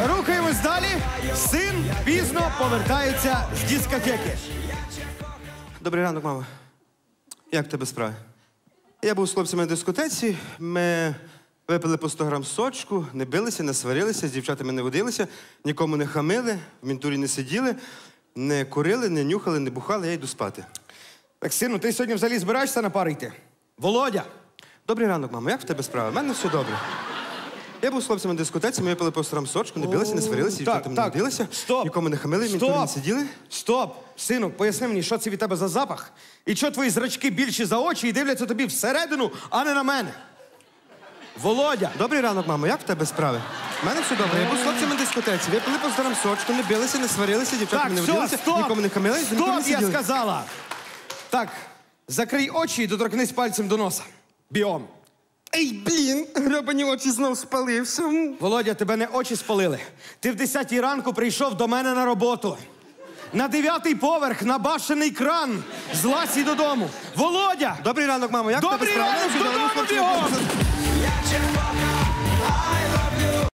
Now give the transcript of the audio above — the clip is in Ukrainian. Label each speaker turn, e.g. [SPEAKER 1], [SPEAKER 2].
[SPEAKER 1] рухаємось далі. Син пізно повертається з дискотеки.
[SPEAKER 2] Добрий ранок, мама. Як тебе справи? Я був з хлопцями на дискотеці. Ми випили по 100 грам сочку, не билися, не сварилися, з дівчатами не водилися, нікому не хамили, в мінтурі не сиділи, не курили, не нюхали, не бухали, я йду спати.
[SPEAKER 1] Так, сину, ти сьогодні взагалі збираєшся на пари йти? Володя,
[SPEAKER 2] Добрий ранок, мамо. Як в тебе справи? У мене все добре. Я був з хлопцями на дискотеці, ми випили по 100 сочку, не билися, не сварилися, з дівчатами не водилися,
[SPEAKER 1] Стоп.
[SPEAKER 2] нікому не хамили, в мінтурі не сиділи.
[SPEAKER 1] Стоп! Сину, поясни мені, що це від тебе за запах? І чого твої зрачки більші за очі і дивляться тобі всередину, а не на мене? Володя!
[SPEAKER 2] Добрий ранок, мамо. Як в тебе справи? У мене все добре. Я був з хлопцями на дискотеці. Випили по 100 сочку, не билися, не сварилися,
[SPEAKER 1] Так,
[SPEAKER 2] дівчатами не
[SPEAKER 1] все,
[SPEAKER 2] водилися,
[SPEAKER 1] стоп!
[SPEAKER 2] нікому не хамили, з мінтурі не
[SPEAKER 1] Стоп, я
[SPEAKER 2] сиділи.
[SPEAKER 1] сказала! Так, закрий очі і доторкнись пальцем до носа. Біом.
[SPEAKER 2] Ей, блін, гребані очі знов спалився.
[SPEAKER 1] Володя, тебе не очі спалили. Ти в 10 ранку прийшов до мене на роботу. На дев'ятий поверх, на башений кран. Зласі ласі додому. Володя!
[SPEAKER 2] Добрий ранок, мамо. Як Добрий тебе
[SPEAKER 1] Добрий
[SPEAKER 2] справи?
[SPEAKER 1] ранок додому!
[SPEAKER 2] ну,